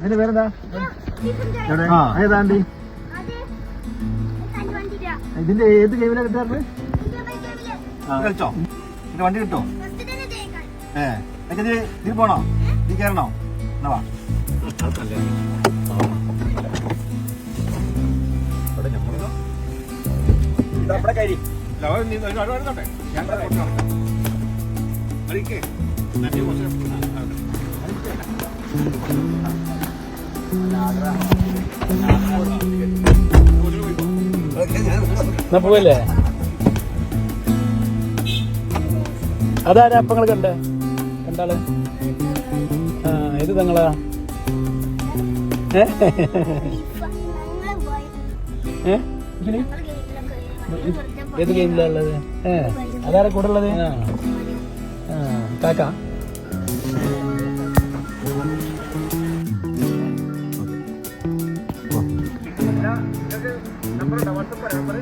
അതിന്റെ പേരെന്താ? എവിടെ? ആ. ഏതാണ്ടി ഇതിന്റെ ഏത് ഗെയിമിലാ കിട്ടാറ് കളിച്ചോ? എന്റെ വണ്ടി കിട്ടോ? ഏ. എനിക്ക് ഇത് ഇതിൽ പോണോ? നീ കയറണോ എന്നാ വാ. ഇവിടെ കയറി എന്നാ പോവല്ലേ? അതാരാ അപ്പൊ നിങ്ങൾ കണ്ടേ? കണ്ടാൾ ഇത് തങ്ങളാ? ഏത് ഗെയിമിലാ ഉള്ളത്? ഏ? അതാരാ കൂടെ ഉള്ളത്? ആ. ആ കാക്ക നമ്പർ